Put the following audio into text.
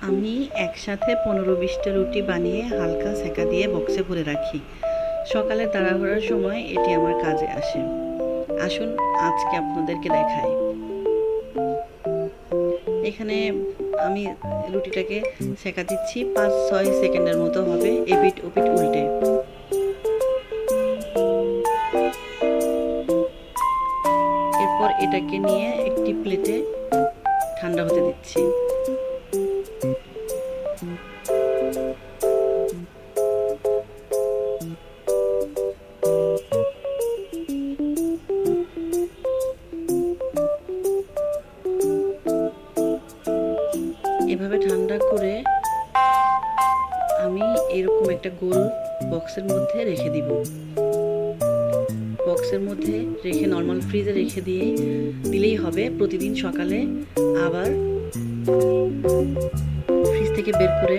আমি একসাথে পনেরো বিশটা রুটি বানিয়ে হালকা সেকা দিয়ে বক্সে ভরে রাখি। সকালে তাড়াহুড়োর সময় এটি আমার কাজে আসে। আসুন, আজকে আপনাদেরকে দেখাই। এখানে আমি রুটিটাকে সেকা দিচ্ছি, পাঁচ ছয় সেকেন্ডের মতো হবে এপিট ওপিট উল্টে। এরপর এটাকে নিয়ে একটি প্লেটে ঠান্ডা হতে দিচ্ছি। এভাবে ঠান্ডা করে আমি এরকম একটা গোল বক্সের মধ্যে রেখে দিব। বক্সের মধ্যে রেখে নর্মাল ফ্রিজে রেখে দিয়ে দিলেই হবে। প্রতিদিন সকালে আবার ফ্রিজ থেকে বের করে